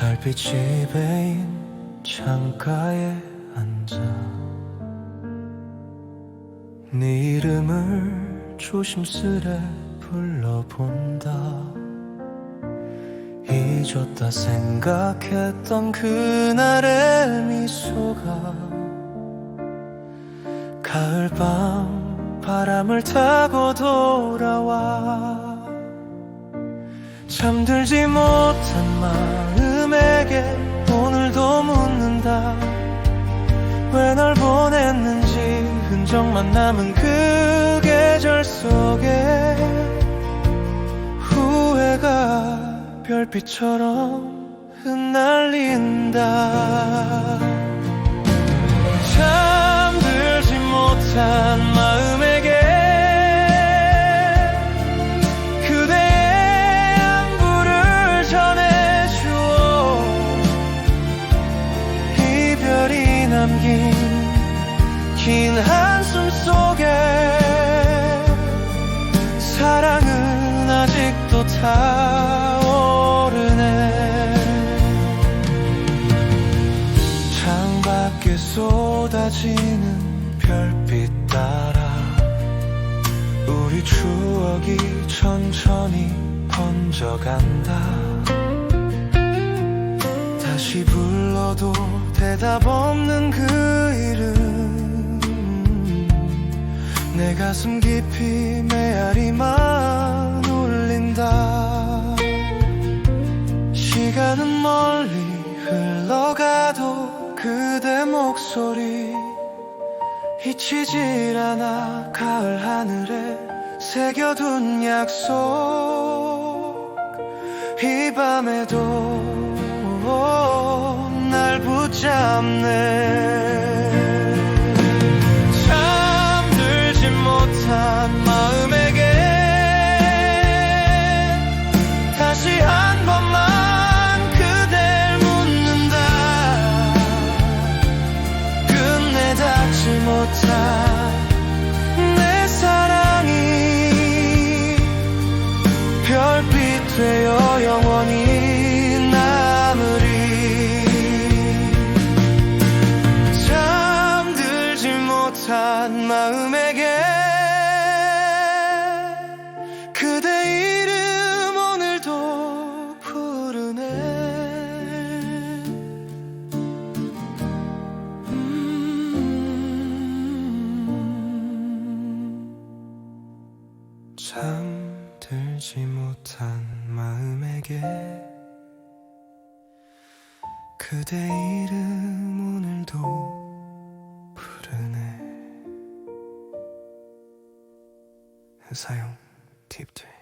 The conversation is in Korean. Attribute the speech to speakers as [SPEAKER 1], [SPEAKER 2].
[SPEAKER 1] 별빛이 베인 창가에 앉아 네 이름을 조심스레 불러본다. 잊었다 생각했던 그날의 미소가 가을밤 바람을 타고 돌아와. 잠들지 못한 마음 에게 오늘도 묻는다. 왜 널 보냈는지 흔적만 남은 그 계절 속에 후회가 별빛처럼 흩날린다 남긴 긴 한숨 속에 사랑은 아직도 타오르네. 창밖에 쏟아지는 별빛 따라 우리 추억이 천천히 번져간다 대답 없는 그 이름. 내 가슴 깊이 메아리만 울린다. 시간은 멀리 흘러가도 그대 목소리 잊히질 않아 가을 하늘에 새겨둔 약속. 이 밤에도 날 붙잡네. 잠들지 못한 마음에게 다시 한 번만 그댈 묻는다. 끝내 닿지 못한 내 사랑이 별빛 되어 영원히 한 마음에게 그대 이름 오늘도 부르네 음. 잠들지 못한 마음에게 그대 이름 오늘도 사용 팁들